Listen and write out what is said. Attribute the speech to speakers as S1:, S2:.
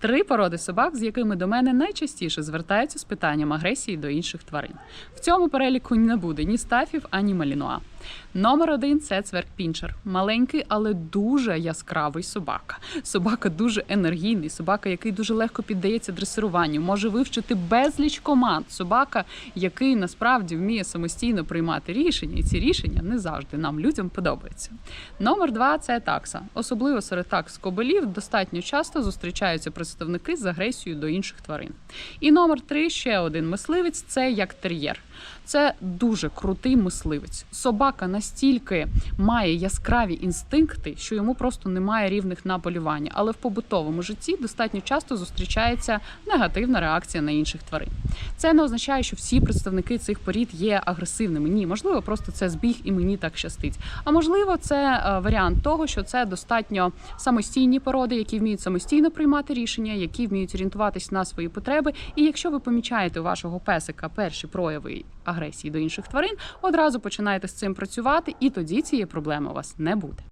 S1: Три породи собак, з якими до мене найчастіше звертаються з питанням агресії до інших тварин. В цьому переліку не буде ні стафів, ані малінуа. Номер один це цверк-пінчер. Маленький, але дуже яскравий собака. Собака дуже енергійний, собака, який дуже легко піддається дресируванню, може вивчити безліч команд. Собака, який насправді вміє самостійно приймати рішення, і ці рішення не завжди нам людям подобаються. Номер два це такса. Особливо серед такс кобелів достатньо часто зустрічаються представники з агресією до інших тварин. І номер три ще один мисливець це як тер'єр. Це дуже крутий мисливець. Собака настільки має яскраві інстинкти, що йому просто немає рівних на полювання. Але в побутовому житті достатньо часто зустрічається негативна реакція на інших тварин. Це не означає, що всі представники цих порід є агресивними. Ні, можливо, просто це збіг і мені так щастить. А можливо, це е, варіант того, що це достатньо самостійні породи, які вміють самостійно приймати рішення, які вміють орієнтуватись на свої потреби. І якщо ви помічаєте у вашого песика перші прояви агресії до інших тварин, одразу починаєте з цим працювати, і тоді цієї проблеми у вас не буде.